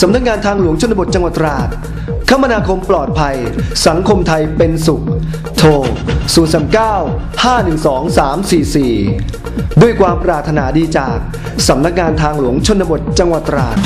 สำนักงานทางหลวงชนบทจังหวัดตราด คมนาคมปลอดภัย สังคมไทยเป็นสุข โทร 039 512 344 ด้วยความปรารถนาดีจากสำนักงานทางหลวงชนบทจังหวัดตราด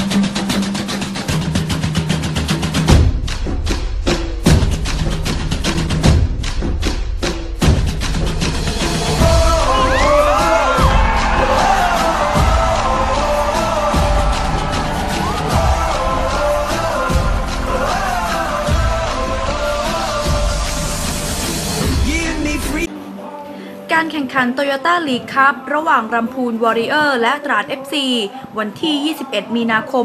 ขันโตโยต้าลีกครับระหว่างรำพูน Warrior และตราด FC วันที่ 21 มีนาคม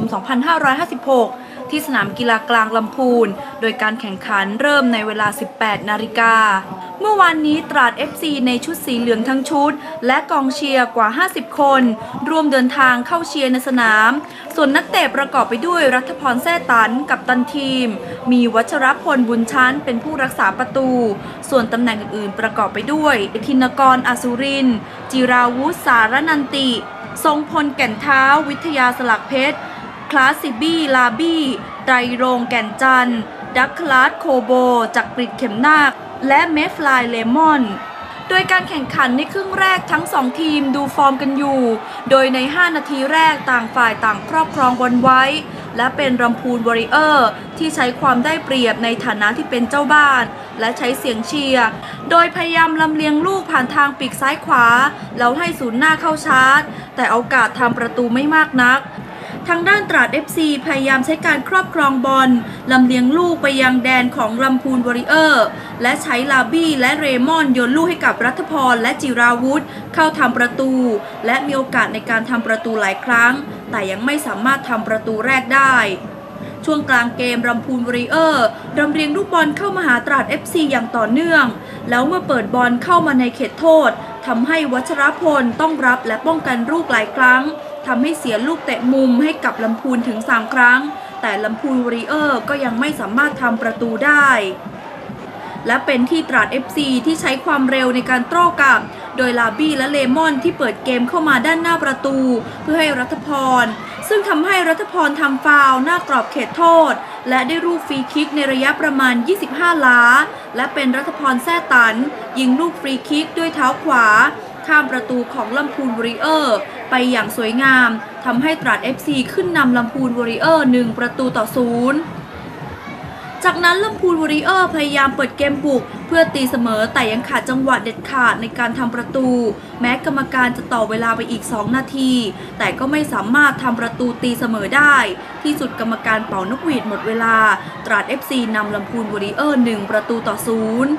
2556 ที่สนามกีฬากลางลำพูน โดยการแข่งขันเริ่มในเวลา 18 นาฬิกา เมื่อวานนี้ตราด FC ในชุดสีเหลืองทั้งชุด และกองเชียร์กว่า 50 คน ร่วมเดินทางเข้าเชียร์ในสนาม ส่วนนักเตะประกอบไปด้วยรัฐพรแซ่ตันกับตันทีม มีวัชรพลบุญชั้นเป็นผู้รักษาประตู ส่วนตำแหน่งอื่นๆประกอบไปด้วยธินกรอสุรินจิราวุธสารนันติ ทรงพลแก่นเท้า วิทยาสลักเพชร คลาสซิบี้ลาบี้ไตรโรงแก่นจันดักคลาสโคโบจักริดเข็มนาค และเมฟลายเลมอน โดยการแข่งขันในครึ่งแรกทั้ง 2 ทีมดูฟอร์มกันอยู่ โดยใน 5 นาทีแรกต่างฝ่ายต่างครอบครองบอลไว้ และเป็นรำพูนวอริเออร์ ที่ใช้ความได้เปรียบในฐานะที่เป็นเจ้าบ้าน และใช้เสียงเชียร์ โดยพยายามลำเลียงลูกผ่านทางปีกซ้ายขวา แล้วให้ศูนย์หน้าเข้าชาร์จ แต่โอกาสทำประตูไม่มากนัก ทางด้านตราด FC พยายามใช้การครอบครองบอลลำเลียงลูกไปยังแดนของลำพูนวอริเออร์ และใช้ลาบี้และเรมอนโยนลูกให้กับรัฐพรและจิราวุธ เข้าทำประตู และมีโอกาสในการทำประตูหลายครั้ง แต่ยังไม่สามารถทำประตูแรกได้ช่วงกลางเกมรำพูนวอริเออร์รำเรียงลูกบอลเข้ามาหาตราด FC อย่างต่อเนื่อง แล้วเมื่อเปิดบอลเข้ามาในเขตโทษทำให้วัชรพลต้องรับและป้องกันลูกหลายครั้ง ทำให้เสียลูกเตะมุมให้กับลำพูนถึง 3 ครั้ง แต่ลำพูนวอริเออร์ก็ยังไม่สามารถทำประตูได้ และเป็นที่ตราด FC ที่ใช้ความเร็วในการโต้กลับ โดยลาบี้และเลมอนที่เปิดเกมเข้ามาด้านหน้าประตู เพื่อให้รัฐพร ซึ่งทำให้รัฐพรทำฟาวหน้ากรอบเขตโทษ และได้รูปฟรีคิกในระยะประมาณ 25 ล้า และเป็นรัฐพรแซ่ตัน ยิงลูกฟรีคิกด้วยเท้าขวา ข้ามประตูของลำพูนวอริเออร์ ไปอย่างสวยงามทำให้ตราด FC ขึ้นนำลำพูนวอริเออร์ 1 ประตูต่อศูนย์จากนั้นลำพูนวอริเออร์พยายามเปิดเกมบุก เพื่อตีเสมอแต่ยังขาดจังหวะเด็ดขาดในการทำประตู แม้กรรมการจะต่อเวลาไปอีก 2 นาที แต่ก็ไม่สามารถทำประตูตีเสมอได้ ที่สุดกรรมการเป่านกหวีดหมดเวลา ตราด FC นำลำพูนวอริเออร์ 1 ประตูต่อศูนย์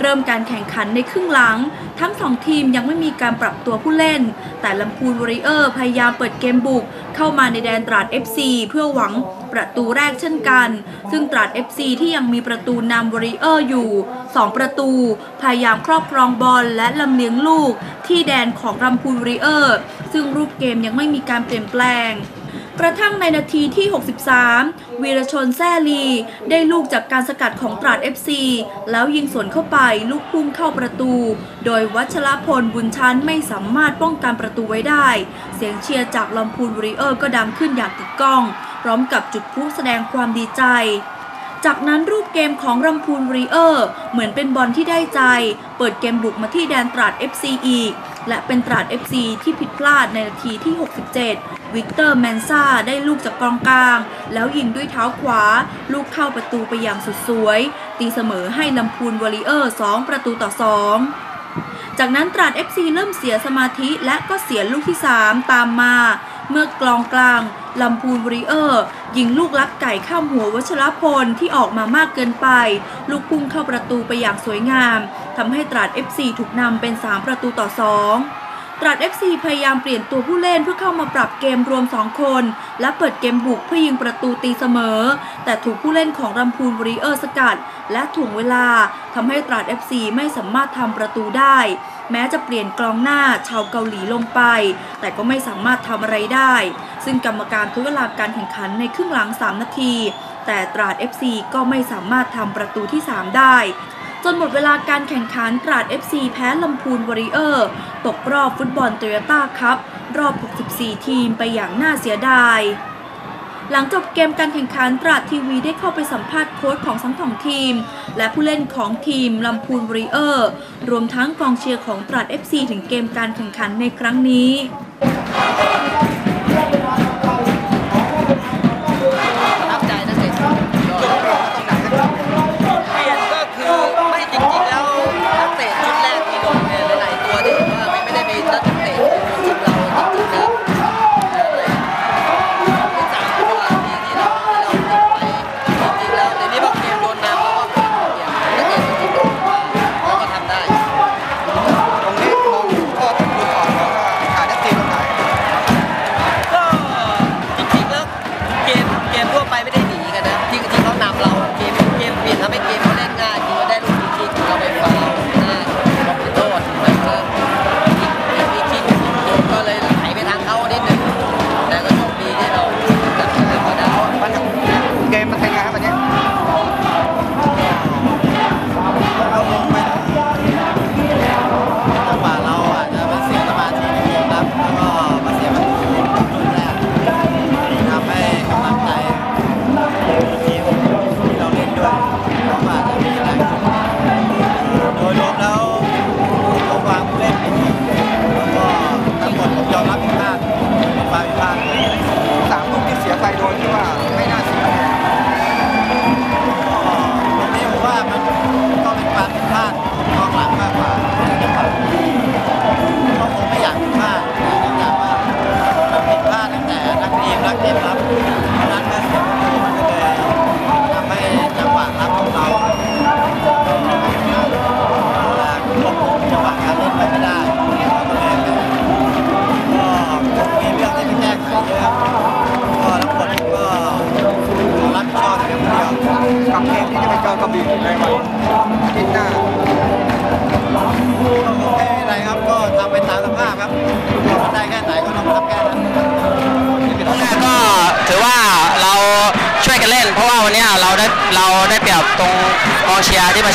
เริ่มการแข่งขันในครึ่งหลัง ทั้งสองทีมยังไม่มีการปรับตัวผู้เล่น แต่ลำพูนวอริเออร์พยายามเปิดเกมบุก เข้ามาในแดนตราด FC เพื่อหวังประตูแรกเช่นกัน ซึ่งตราด FC ที่ยังมีประตูนำวอริเออร์อยู่ 2 ประตู พยายามครอบครองบอลและลำเลียงลูก ที่แดนของลำพูนวอริเออร์ซึ่งรูปเกมยังไม่มีการเปลี่ยนแปลง กระทั่งในนาทีที่ 63 วีรชนแซ่ลี ได้ลูกจากการสกัดของตราด FC แล้วยิงสวนเข้าไปลูกพุ่งเข้าประตู โดยวัชรพลบุญชันไม่สามารถป้องกันประตูไว้ได้ เสียงเชียร์จากลำพูนวอริเออร์ก็ดังขึ้นอย่างติดกล้อง พร้อมกับจุดพลุแสดงความดีใจจากนั้นรูปเกมของรำพูนวอริเออร์ เหมือนเป็นบอลที่ได้ใจ เปิดเกมบุกมาที่แดนตราด FC อีก และเป็นตราด FC ที่ผิดพลาดในนาทีที่ 67 วิกเตอร์แมนซาได้ลูกจากกองกลาง แล้วยิงด้วยเท้าขวา ลูกเข้าประตูไปอย่างสุดสวย ตีเสมอให้ลำพูนวอริเออร์ 2 ประตูต่อ 2 จากนั้นตราด FC เริ่มเสียสมาธิและก็เสียลูกที่ 3 ตามมา เมื่อกลองกลางลำพูนวอริเออร์ ยิงลูกลักไก่ข้ามหัววัชรพลที่ออกมามากเกินไป ลูกพุ่งเข้าประตูไปอย่างสวยงาม ทำให้ตราด FC ถูกนำเป็น 3 ประตูต่อ 2 ตราด FC พยายามเปลี่ยนตัวผู้เล่นเพื่อเข้ามาปรับเกมรวม 2 คน และเปิดเกมบุกเพื่อยิงประตูตีเสมอ แต่ถูกผู้เล่นของรำพูนวริเออร์สกัด และถ่วงเวลาทำให้ตราด FC ไม่สามารถทำประตูได้ แม้จะเปลี่ยนกลองหน้าชาวเกาหลีลงไป แต่ก็ไม่สามารถทำอะไรได้ ซึ่งกรรมการทดเวลาการแข่งขันในครึ่งหลัง 3 นาทีแต่ตราด FC ก็ไม่สามารถทำประตูที่ 3 ได้ จนหมดเวลาการแข่งขันตราด FC แพ้ลำพูนวอริเออร์ ตกรอบฟุตบอลโตโยต้าคัพรอบ 64 ทีมไปอย่างน่าเสียดาย หลังจบเกมการแข่งขันตราดทีวีได้เข้าไปสัมภาษณ์โค้ชของทั้งสองทีม และผู้เล่นของทีมลำพูนวอริเออร์ รวมทั้งกองเชียร์ของตราด FC ถึงเกมการแข่งขันในครั้งนี้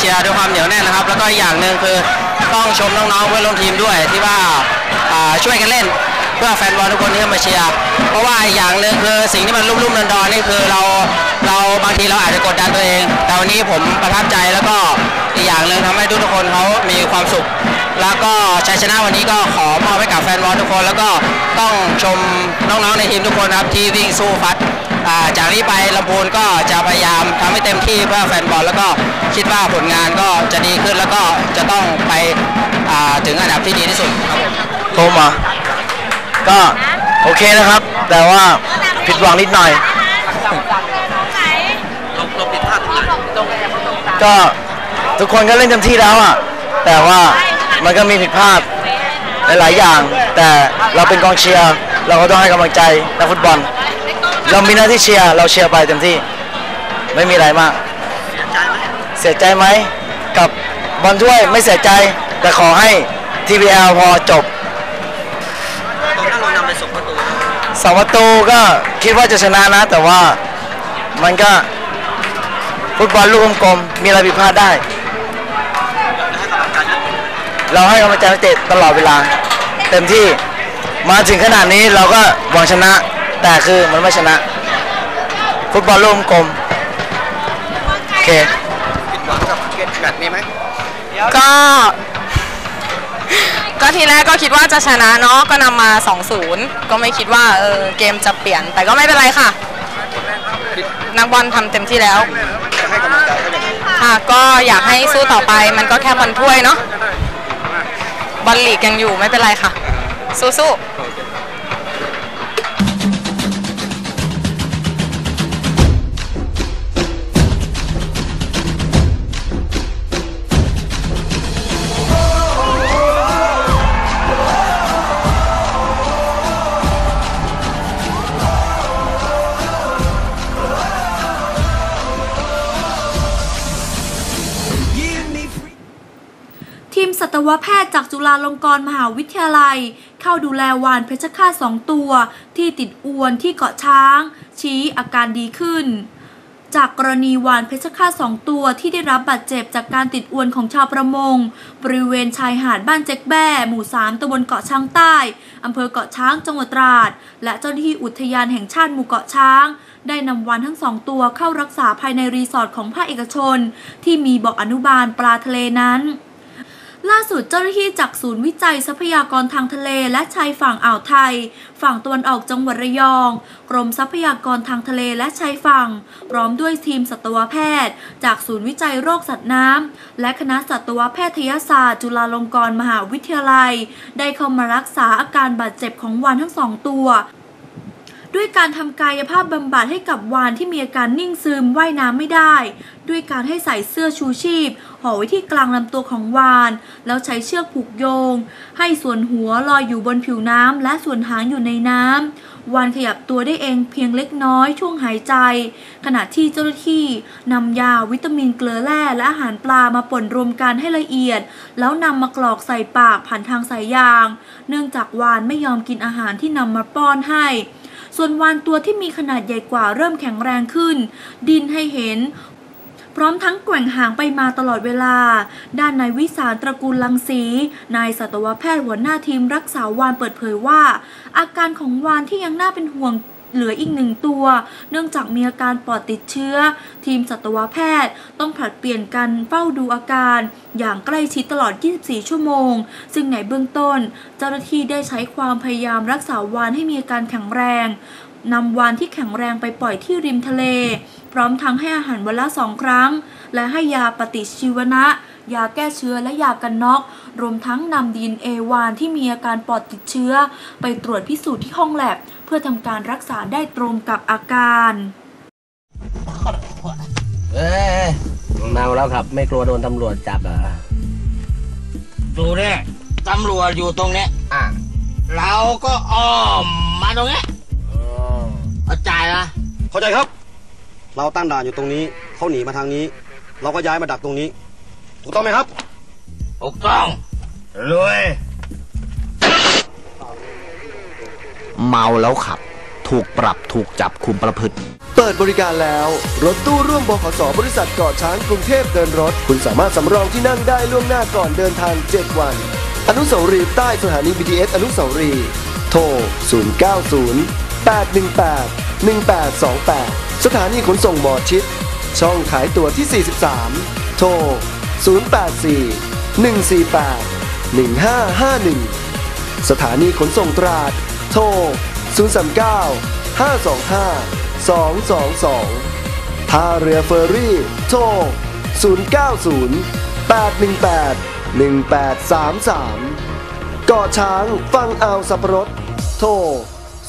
เชียร์ด้วยความเหนียวแน่นนะครับ แล้วก็อย่างหนึ่งคือต้องชมน้องๆเพื่อนร่วมทีมด้วยที่ว่าช่วยกันเล่นเพื่อแฟนบอลทุกคนที่มาเชียร์เพราะว่าอีกอย่างหนึ่งคือสิ่งที่มันรุ่มๆดอนๆนี่คือเราเราบางทีเราอาจจะกดดันตัวเอง แต่วันนี้ผมประทับใจแล้วก็อีกอย่างหนึ่งทำให้ทุกคนเขามีความสุข แล้วก็ชัยชนะวันนี้ก็ขอมอบให้กับแฟนบอลทุกคน แล้วก็ต้องชมน้องๆในทีมทุกคนครับที่วิ่งสู้ฟัด จากนี้ไปลำพูนก็จะพยายามทำให้เต็มที่เพื่อแฟนบอลแล้วก็คิดว่าผลงานก็จะดีขึ้นแล้วก็จะต้องไปถึงอันดับที่ดีที่สุดครับโทรมาก็โอเคนะครับ แต่ว่าผิดหวังนิดหน่อยก็ทุกคนก็เล่นเต็มที่แล้วอะแต่ว่ามันก็มีผิดพลาดหลายๆอย่าง แต่เราเป็นกองเชียร์ เราก็ต้องให้กำลังใจนักฟุตบอล เรามีหน้าที่เชียร์เราเชียร์ไปเต็มที่ ไม่มีอะไรมาก เสียใจไหมกับบอลถ้วยไม่เสียใจแต่ขอให้ TVL พอจบตอนนั้นเรานำไปส่งประตูสองประตูก็คิดว่าจะชนะนะ แต่ว่ามันก็ฟุตบอลลูกกลมๆมีอะไรผิดพลาดได้ เราให้กำลังใจนักเตะตลอดเวลา เต็มที่มาถึงขนาดนี้เราก็หวังชนะ แต่คือมันไม่ชนะ ฟุตบอลลูกกลมโอเคผิดหวังกับเกมแบบนี้ไหมก็ ก็ทีแรกก็คิดว่าจะชนะเนาะก็นำมา 2-0 ก็ไม่คิดว่าเออเกมจะเปลี่ยนแต่ก็ไม่เป็นไรค่ะ นักบอลทำเต็มที่แล้วจะให้กำลังใจเขาอย่างไรค่ะก็อยากให้สู้ต่อไปมันก็แค่บอลถ้วยเนาะบอลลีกยังอยู่ไม่เป็นไรค่ะ สู้ๆ วแพทย์จากจุฬาลงกรณ์มหาวิทยาลัย เข้าดูแลวานเพชรฆาตสองตัว ที่ติดอวนที่เกาะช้าง ชี้อาการดีขึ้น จากกรณีวานเพชรฆาตสองตัวที่ได้รับบาดเจ็บจากการติดอวนของชาวประมง บริเวณชายหาดบ้านเจ๊กแบ้หมู่สามตำบลเกาะช้างใต้อำเภอเกาะช้างจังหวัดตราด และเจ้าหน้าที่อุทยานแห่งชาติหมู่เกาะช้างได้นำวานทั้งสองตัวเข้ารักษาภายในรีสอร์ทของภาคเอกชน ที่มีบ่ออนุบาลปลาทะเลนั้น ล่าสุดเจ้าหน้าที่จากศูนย์วิจัยทรัพยากรทางทะเลและชายฝั่งอ่าวไทย ฝั่งตะวันออกจังหวัดระยอง กรมทรัพยากรทางทะเลและชายฝั่ง พร้อมด้วยทีมสัตวแพทย์ จากศูนย์วิจัยโรคสัตว์น้ำและคณะสัตวแพทยศาสตร์จุฬาลงกรณ์มหาวิทยาลัย ได้เข้ามารักษาอาการบาดเจ็บของวานทั้งสองตัว ด้วยการทำกายภาพบำบัดให้กับวานที่มีอาการนิ่งซึมว่ายน้ำไม่ได้ ด้วยการให้ใส่เสื้อชูชีพห่อไว้ที่กลางลำตัวของวาน แล้วใช้เชือกผูกโยง ให้ส่วนหัวลอยอยู่บนผิวน้ำและส่วนหางอยู่ในน้ำวานขยับตัวได้เองเพียงเล็กน้อยช่วงหายใจ ขณะที่เจ้าหน้าที่นำยาวิตามินเกลือแร่และอาหารปลามาป่นรวมกันให้ละเอียด แล้วนำมากรอกใส่ปากผ่านทางสายยาง เนื่องจากวานไม่ยอมกินอาหารที่นำมาป้อนให้ ส่วนวานตัวที่มีขนาดใหญ่กว่าเริ่มแข็งแรงขึ้น ดินให้เห็น พร้อมทั้งแกว่งหางไปมาตลอดเวลา ด้านนายวิสารตระกูลลังสีนายสัตวแพทย์หัวหน้าทีมรักษาวานเปิดเผยว่า อาการของวานที่ยังน่าเป็นห่วง เหลืออีกหนึ่งตัว เนื่องจากมีอาการปอดติดเชื้อ ทีมสัตวแพทย์ต้องผลัดเปลี่ยนกันเฝ้าดูอาการ อย่างใกล้ชิดตลอด 24 ชั่วโมง ซึ่งในเบื้องต้น เจ้าหน้าที่ได้ใช้ความพยายามรักษาวานให้มีอาการแข็งแรงนำวานที่แข็งแรงไปปล่อยที่ริมทะเล พร้อมทั้งให้อาหารวันละสองครั้ง และให้ยาปฏิชีวนะ ยาแก้เชื้อและยากันน็อก รวมทั้งนำดีนเอวานที่มีอาการปอดติดเชื้อ ไปตรวจพิสูจน์ที่ห้องแลบ เพื่อทำการรักษาได้ตรงกับอาการเอ้ยเมาแล้วครับ ไม่กลัวโดนตำรวจจับเหรอดูเนี่ยตำรวจอยู่ตรงเนี้ยอะเราก็อ้อมมาตรงเนี้ยเข้าใจนะเข้าใจครับ เราตั้งด่านอยู่ตรงนี้เขาหนีมาทางนี้ เราก็ย้ายมาดักตรงนี้ ถูกต้องไหมครับ ถูกต้องรวย เมาแล้วขับ ถูกปรับถูกจับคุมประพฤติ เปิดบริการแล้ว รถตู้ร่วมบขสบริษัทเกาะช้างกรุงเทพเดินรถ คุณสามารถสำรองที่นั่งได้ล่วงหน้าก่อนเดินทาง 7 วัน อนุสาวรีย์ใต้สถานี BTS อนุสาวรีย์โทร 090 818 1828 สถานีขนส่งหมอชิด ช่องขายตั๋วที่ 43 โทร 084 148 1551 สถานีขนส่งตราด โทร 039 525 222 ท่าเรือเฟอร์รี่ โทร 090 818 1833กาะช้างฟังอาวสับปะรด โทร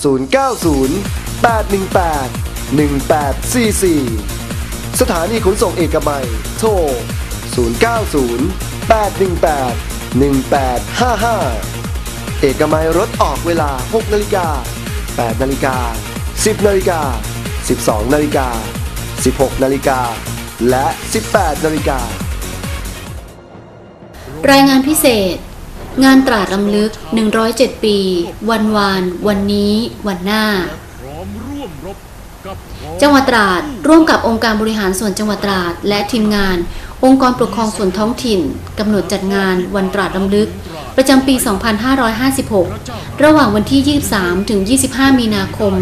090 818 1844 สถานีขนส่งเอกมัย โทร 090 818 1855 เอกมัยรถออกเวลา 6นาฬิกา8นาฬิกา10นาฬิกา12นาฬิกา16นาฬิกาและ 18นาฬิการายงานพิเศษ งานตราดลำลึก 107 ปี วันวาน วันนี้ วันหน้า จังหวัดตราดร่วมกับองค์การบริหารส่วนจังหวัดตราด และทีมงาน องค์กรปกครองส่วนท้องถิ่นกำหนดจัดงานวันตราดลำลึก ประจำปี 2556 ระหว่างวันที่ 23 ถึง 25 มีนาคม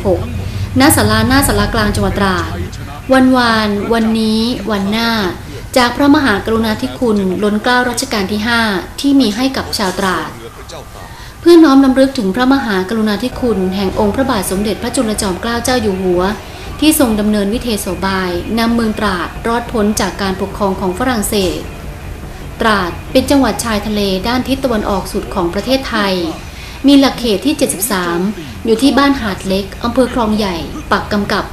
2556 ณ ศาลาหน้าศาลากลางจังหวัดตราด วันวาน วันนี้ วันหน้า จากพระมหากรุณาธิคุณล้นเกล้ารัชกาลที่ 5 ที่มีให้กับชาวตราดเพื่อน้อมนำลึกถึงพระมหากรุณาธิคุณแห่งองค์พระบาทสมเด็จพระจุลจอมเกล้าเจ้าอยู่หัว ที่ทรงดำเนินวิเทศบายนำเมืองตราดรอดพ้นจากการปกครองของฝรั่งเศส ตราดเป็นจังหวัดชายทะเลด้านทิศตะวันออกสุดของประเทศไทย มีหลักเขตที่ 73 อยู่ที่บ้านหาดเล็กอำเภอคลองใหญ่ ปักกำกับ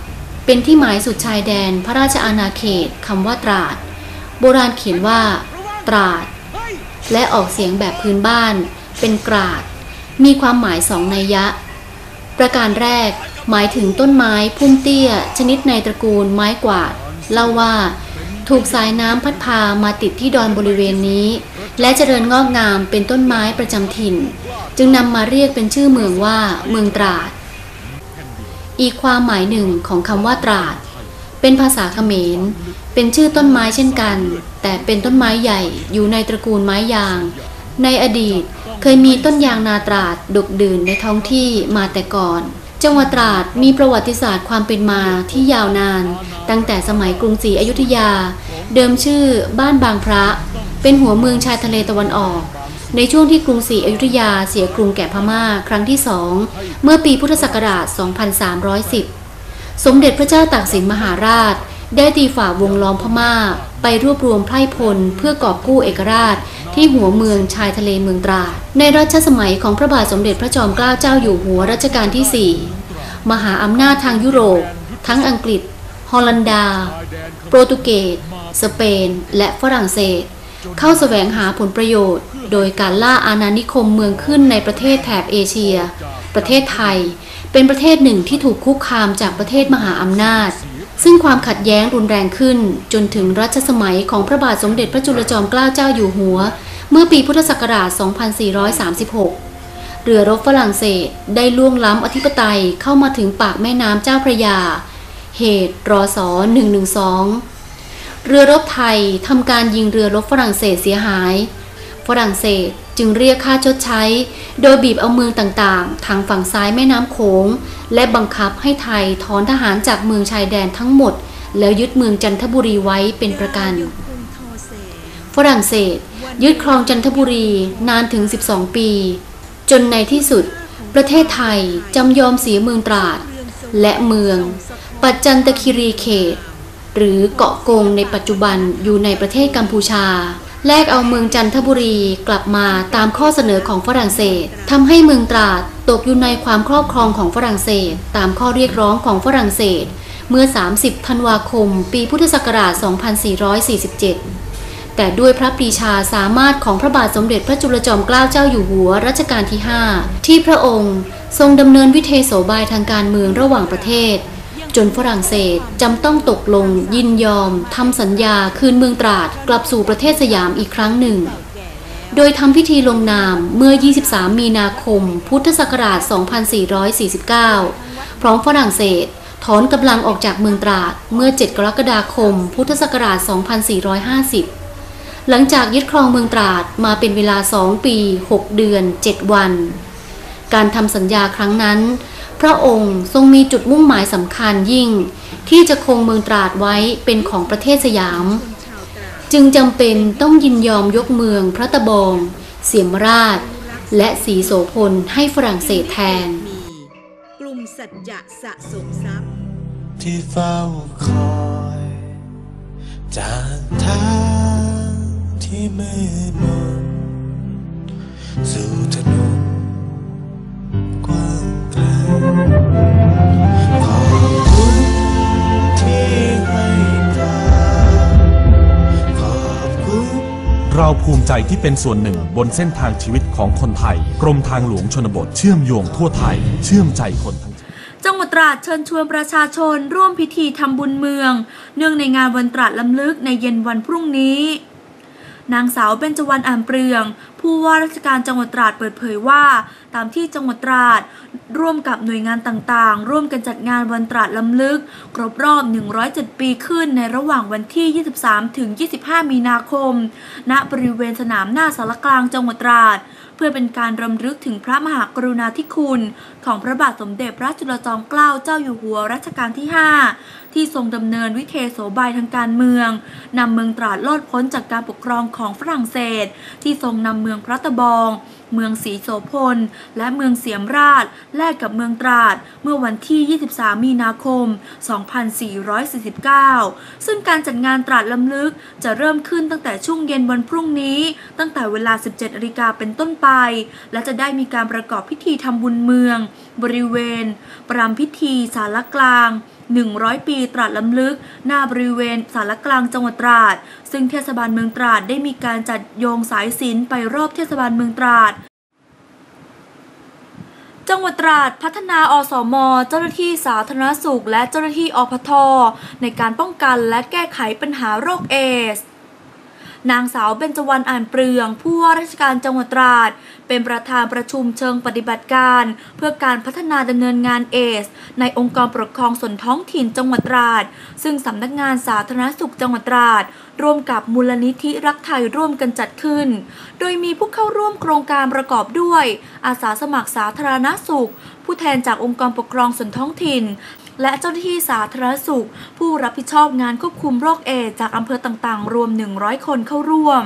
เป็นที่หมายสุดชายแดนพระราชอาณาเขตคำว่าตราด โบราณเขียนว่า ตราด และออกเสียงแบบพื้นบ้าน เป็นกราด มีความหมายสองนัยยะ ประการแรก หมายถึงต้นไม้พุ่มเตี้ย ชนิดในตระกูลไม้กวาด เล่าว่า ถูกสายน้ำพัดพามาติดที่ดอนบริเวณนี้ และเจริญงอกงามเป็นต้นไม้ประจำถิ่น จึงนำมาเรียกเป็นชื่อเมืองว่า เมืองตราด อีกความหมายหนึ่งของคำว่าตราด เป็นภาษาเขมร เป็นชื่อต้นไม้เช่นกัน แต่เป็นต้นไม้ใหญ่อยู่ในตระกูลไม้ยาง ในอดีตเคยมีต้นยางนาตราดดกดื่นในท้องที่มาแต่ก่อน จังหวัดตราดมีประวัติศาสตร์ความเป็นมาที่ยาวนาน ตั้งแต่สมัยกรุงศรีอยุธยา เดิมชื่อบ้านบางพระ เป็นหัวเมืองชายทะเลตะวันออก ในช่วงที่กรุงศรีอยุธยาเสียกรุงแก่พม่าครั้งที่สอง เมื่อปีพุทธศักราช 2310 สมเด็จพระเจ้าตากสินมหาราช ได้ตีฝ่าวงล้อมพม่า ไปรวบรวมไพร่พลเพื่อกอบกู้เอกราช ที่หัวเมืองชายทะเลเมืองตราด ในรัชสมัยของพระบาทสมเด็จพระจอมเกล้าเจ้าอยู่หัวรัชกาลที่ 4 มหาอำนาจทางยุโรป ทั้งอังกฤษ ฮอลันดา โปรตุเกส สเปน และฝรั่งเศส เข้าแสวงหาผลประโยชน์ โดยการล่าอาณานิคมเมืองขึ้นในประเทศแถบเอเชีย ประเทศไทย เป็นประเทศหนึ่งที่ถูกคุกคามจากประเทศมหาอำนาจ ซึ่งความขัดแย้งรุนแรงขึ้น จนถึงรัชสมัยของพระบาทสมเด็จพระจุลจอมเกล้าเจ้าอยู่หัว เมื่อปีพุทธศักราช 2436 เรือรบฝรั่งเศสได้ล่วงล้ำอธิปไตยเข้ามาถึงปากแม่น้ำเจ้าพระยา เหตุรอสอ112 เรือรบไทยทำการยิงเรือรบฝรั่งเศสเสียหาย ฝรั่งเศส จึงเรียกค่าชดใช้ โดยบีบเอาเมืองต่างๆ ทางฝั่งซ้ายแม่น้ำโขง และบังคับให้ไทยถอนทหารจากเมืองชายแดนทั้งหมด แล้วยึดเมืองจันทบุรีไว้เป็นประกัน ฝรั่งเศส ยึดครองจันทบุรีนานถึง 12 ปี จนในที่สุด ประเทศไทยจำยอมเสียเมืองตราด และเมือง ปัจจันตคีรีเขต หรือเกาะกงในปัจจุบันอยู่ในประเทศกัมพูชา แลกเอาเมืองจันทบุรีกลับมาตามข้อเสนอของฝรั่งเศสทำให้เมืองตราดตกอยู่ในความครอบครองของฝรั่งเศส ตามข้อเรียกร้องของฝรั่งเศส เมื่อ 30 ธันวาคม ปีพุทธศักราช 2447 แต่ด้วยพระปรีชาสามารถของพระบาทสมเด็จพระจุลจอมเกล้าเจ้าอยู่หัวรัชกาลที่ 5 ที่พระองค์ ทรงดำเนินวิเทโสบายทางการเมืองระหว่างประเทศ จนฝรั่งเศสจำต้องตกลง ยินยอมทำสัญญาคืนเมืองตราดกลับสู่ประเทศสยามอีกครั้งหนึ่ง โดยทำพิธีลงนามเมื่อ 23 มีนาคม พุทธศักราช 2449 พร้อมฝรั่งเศสถอนกำลังออกจากเมืองตราดเมื่อ 7 กรกฎาคม พุทธศักราช 2450 หลังจากยึดครองเมืองตราดมาเป็นเวลา 2 ปี 6 เดือน 7 วัน การทำสัญญาครั้งนั้น พระองค์ทรงมีจุดมุ่งหมายสำคัญยิ่ง ที่จะคงเมืองตราดไว้เป็นของประเทศสยาม จึงจำเป็นต้องยินยอมยกเมืองพระตะบอง เสียมราช และสีโสพลให้ฝรั่งเศสแทน กลุ่มสัจจะสะสมทรัพย์ที่เฝ้าคอยจากทางที่มืดมนสู่ถนน เราภูมิใจที่เป็นส่วนหนึ่งบนเส้นทางชีวิตของคนไทย กรมทางหลวงชนบทเชื่อมโยงทั่วไทย เชื่อมใจคนทั้งจังหวัดตราดเชิญชวนประชาชน ร่วมพิธีทำบุญเมือง เนื่องในงานวันตราดลำลึกในเย็นวันพรุ่งนี้นางสาวเบญจวรรณอ่านเปลือง ผู้ว่าราชการจังหวัดตราดเปิดเผยว่า ตามที่จังหวัดตราด ร่วมกับหน่วยงานต่างๆ ร่วมกันจัดงานวันตราดลำลึก ครบรอบ 107 ปีขึ้นในระหว่างวันที่ 23 ถึง 25 มีนาคม ณ บริเวณสนามหน้าสารกลางจังหวัดตราด เพื่อเป็นการรำลึกถึงพระมหากรุณาธิคุณ ของพระบาทสมเด็จพระจุลจอมเกล้าเจ้าอยู่หัวรัชกาลที่ 5 ที่ทรงดำเนินวิเทโสบายทางการเมืองนำเมืองตราดรอดพ้นจากการปกครองของฝรั่งเศส ที่ทรงนำเมืองพระตะบอง เมืองศรีโสพล และเมืองเสียมราช แลกกับเมืองตราด เมื่อวันที่ 23 มีนาคม 2449 ซึ่งการจัดงานตราดลำลึกจะเริ่มขึ้นตั้งแต่ช่วงเย็นวันพรุ่งนี้ ตั้งแต่เวลา 17นาฬิกาเป็นต้นไป และจะได้มีการประกอบพิธีทำบุญเมือง บริเวณ ปรามพิธีสารกลาง 100 ปีตราดล้ำลึก หน้าบริเวณสารกลางจังหวัดตราด ซึ่งเทศบาลเมืองตราดได้มีการจัดโยงสายสินไปรอบเทศบาลเมืองตราดจังหวัดตราดพัฒนาอสม เจ้าหน้าที่สาธารณสุข และเจ้าหน้าที่อพท ในการป้องกันและแก้ไขปัญหาโรคเอส นางสาวเบญจวรรณอ่านเปลือง ผู้ว่าราชการจังหวัดตราด เป็นประธานประชุมเชิงปฏิบัติการ เพื่อการพัฒนาดำเนินงานเอส ในองค์กรปกครองส่วนท้องถิ่นจังหวัดตราด ซึ่งสำนักงานสาธารณสุขจังหวัดตราด ร่วมกับมูลนิธิรักไทยร่วมกันจัดขึ้น โดยมีผู้เข้าร่วมโครงการประกอบด้วย อาสาสมัครสาธารณสุข ผู้แทนจากองค์กรปกครองส่วนท้องถิ่น และเจ้าหน้าที่สาธารณสุข ผู้รับผิดชอบงานควบคุมโรคเอดส์จากอำเภอต่างๆ รวม 100 คนเข้าร่วม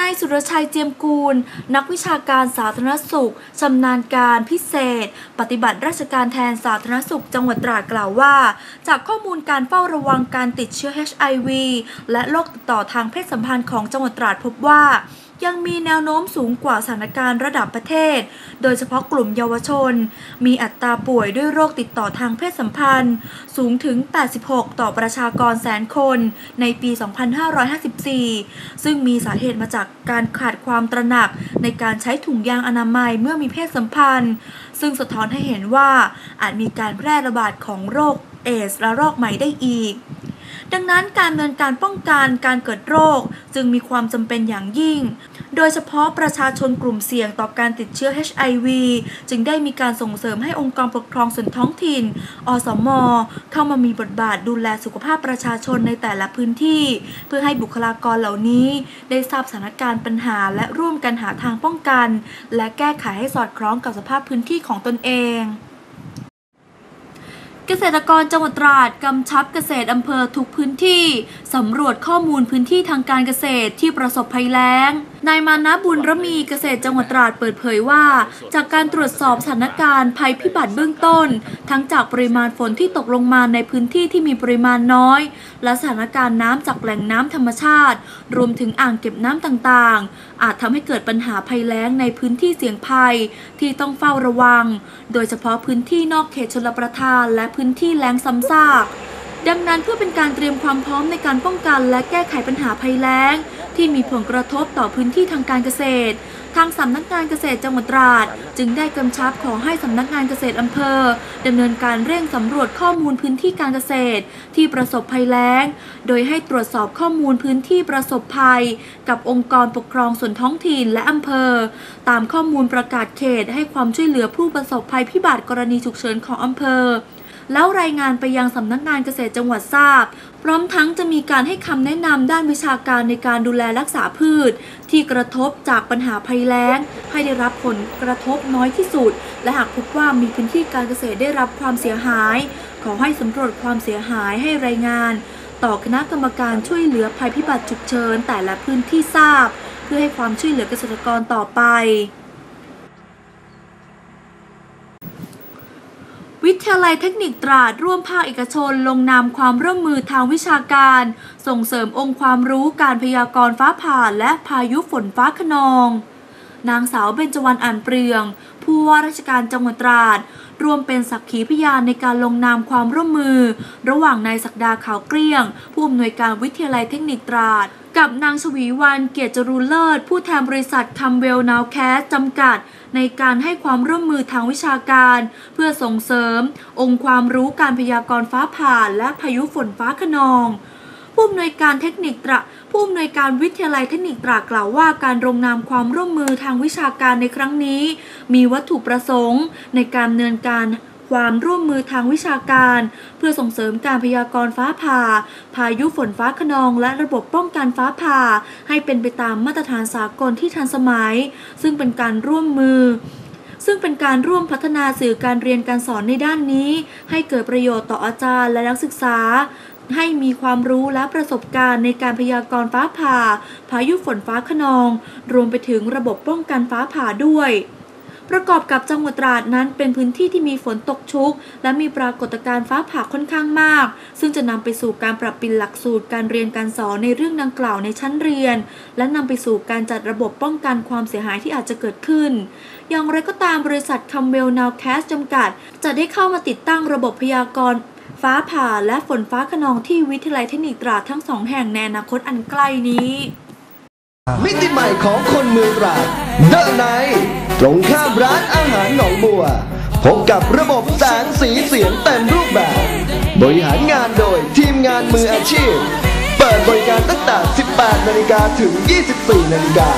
นายสุรชัยเจียมกูล นักวิชาการสาธารณสุขชำนาญการพิเศษ ปฏิบัติราชการแทนสาธารณสุขจังหวัดตราดกล่าวว่า จากข้อมูลการเฝ้าระวังการติดเชื้อ HIV และโรคติดต่อทางเพศสัมพันธ์ของจังหวัดตราดพบว่า ยังมีแนวโน้มสูงกว่าสถานการณ์ระดับประเทศ โดยเฉพาะกลุ่มเยาวชน มีอัตราป่วยด้วยโรคติดต่อทางเพศสัมพันธ์ สูงถึง 86 ต่อประชากรแสนคนในปี 2554 ซึ่งมีสาเหตุมาจากการขาดความตระหนักในการใช้ถุงยางอนามัยเมื่อมีเพศสัมพันธ์ ซึ่งสะท้อนให้เห็นว่าอาจมีการแพร่ระบาดของโรคเอสและโรคใหม่ได้อีก ดังนั้นการดำเนินการป้องกันการเกิดโรคจึงมีความจำเป็นอย่างยิ่ง โดยเฉพาะประชาชนกลุ่มเสี่ยงต่อการติดเชื้อ HIV จึงได้มีการส่งเสริมให้องค์กรปกครองส่วนท้องถิ่น อสม เข้ามามีบทบาทดูแลสุขภาพประชาชนในแต่ละพื้นที่ เพื่อให้บุคลากรเหล่านี้ ได้ทราบสถานการณ์ปัญหาและร่วมกันหาทางป้องกัน และแก้ไขให้สอดคล้องกับสภาพพื้นที่ของตนเอง เกษตรกรจังหวัดตราดกำชับเกษตรอำเภอทุกพื้นที่สำรวจข้อมูลพื้นที่ทางการเกษตรที่ประสบภัยแล้ง นายมานะบุญระมีเกษตรจังหวัดตราดเปิดเผยว่า จากการตรวจสอบสถานการณ์ภัยพิบัติเบื้องต้น ทั้งจากปริมาณฝนที่ตกลงมาในพื้นที่ที่มีปริมาณน้อย และสถานการณ์น้ำจากแหล่งน้ำธรรมชาติ รวมถึงอ่างเก็บน้ำต่างๆ อาจทำให้เกิดปัญหาภัยแล้งในพื้นที่เสี่ยงภัยที่ต้องเฝ้าระวัง โดยเฉพาะพื้นที่นอกเขตชลประทานและพื้นที่แล้งซ้ำซาก ดังนั้นเพื่อเป็นการเตรียมความพร้อมในการป้องกันและแก้ไขปัญหาภัยแล้ง ที่มีผลกระทบต่อพื้นที่ทางการเกษตร ทางสำนักงานเกษตรจังหวัดตราด จึงได้กำชับขอให้สำนักงานเกษตรอำเภอดำเนินการเร่งสำรวจข้อมูลพื้นที่การเกษตร ที่ประสบภัยแล้ง โดยให้ตรวจสอบข้อมูลพื้นที่ประสบภัย กับองค์กรปกครองส่วนท้องถิ่นและอำเภอ ตามข้อมูลประกาศเขตให้ความช่วยเหลือผู้ประสบภัยพิบัติกรณีฉุกเฉินของอำเภอ แล้วรายงานไปยังสำนักงานเกษตรจังหวัดทราบ พร้อมทั้งจะมีการให้คำแนะนำด้านวิชาการในการดูแลรักษาพืช ที่กระทบจากปัญหาภัยแล้ง ให้ได้รับผลกระทบน้อยที่สุด และหากพบว่ามีพื้นที่การเกษตรได้รับความเสียหาย ขอให้สำรวจความเสียหายให้รายงาน ต่อคณะกรรมการช่วยเหลือภัยพิบัติฉุกเฉินแต่ละพื้นที่ทราบ เพื่อให้ความช่วยเหลือเกษตรกรต่อไป วิทยาลัยเทคนิคตราดร่วมภาคเอกชนลงนามความร่วมมือทางวิชาการ ส่งเสริมองค์ความรู้การพยากรณ์ฟ้าผ่าและพายุฝนฟ้าขนอง นางสาวเบญจวรรณอ่านเปลือง ผู้ว่าราชการจังหวัดตราดร่วมเป็นสักขีพยานในการลงนามความร่วมมือ ระหว่างนายศักดาขาวเกลี้ยง ผู้อำนวยการวิทยาลัยเทคนิคตราด กับนางชวีวันเกียรติจรูเลิศ ผู้แทนบริษัทคัมเวลนาวแคสจำกัด ในการให้ความร่วมมือทางวิชาการ เพื่อส่งเสริม องค์ความรู้การพยากรณ์ฟ้าผ่าและพายุฝนฟ้าขนองผู้อำนวยการเทคนิคตระผู้อำนวยการวิทยาลัยเทคนิคตรากล่าวว่าการลงนามความร่วมมือทางวิชาการในครั้งนี้ มีวัตถุประสงค์ในการดำเนินการ ความร่วมมือทางวิชาการ เพื่อส่งเสริมการพยากรณ์ฟ้าผ่า พายุฝนฟ้าขนอง และระบบป้องกันฟ้าผ่า ให้เป็นไปตามมาตรฐานสากลที่ทันสมัย ซึ่งเป็นการร่วมมือซึ่งเป็นการร่วมพัฒนาสื่อการเรียนการสอนในด้านนี้ ให้เกิดประโยชน์ต่ออาจารย์และนักศึกษา ให้มีความรู้และประสบการณ์ในการพยากรณ์ฟ้าผ่า พายุฝนฟ้าขนอง รวมไปถึงระบบป้องกันฟ้าผ่าด้วย ประกอบกับจังหวัดตราดนั้นเป็นพื้นที่ที่มีฝนตกชุก และมีปรากฏการณ์ฟ้าผ่าค่อนข้างมาก ซึ่งจะนำไปสู่การปรับเปลี่ยนหลักสูตรการเรียนการสอนในเรื่องดังกล่าวในชั้นเรียน และนำไปสู่การจัดระบบป้องกันความเสียหายที่อาจจะเกิดขึ้น อย่างไรก็ตามบริษัทคัมเวลนาวแคสจำกัด จะได้เข้ามาติดตั้งระบบพยากรณ์ฟ้าผ่าและฝนฟ้าขนองที่วิทยาลัยเทคนิคตราดทั้งสองแห่งในอนาคตอันใกล้นี้ มิติใหม่ของคนเมืองตราดเดอะไน ตรงข้ามร้านอาหารหนองบัว พบกับระบบแสงสีเสียงเต็มรูปแบบ บริหารงานโดยทีมงานมืออาชีพ เปิดบริการตั้งแต่ 18 นาฬิกาถึง 24 นาฬิกา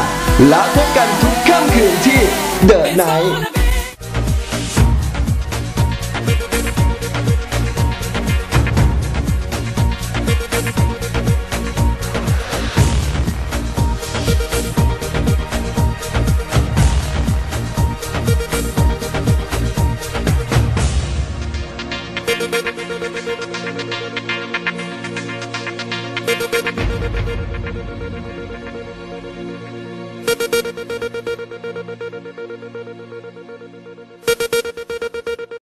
และพบกันทุกค่ำคืนที่เดอะไนท์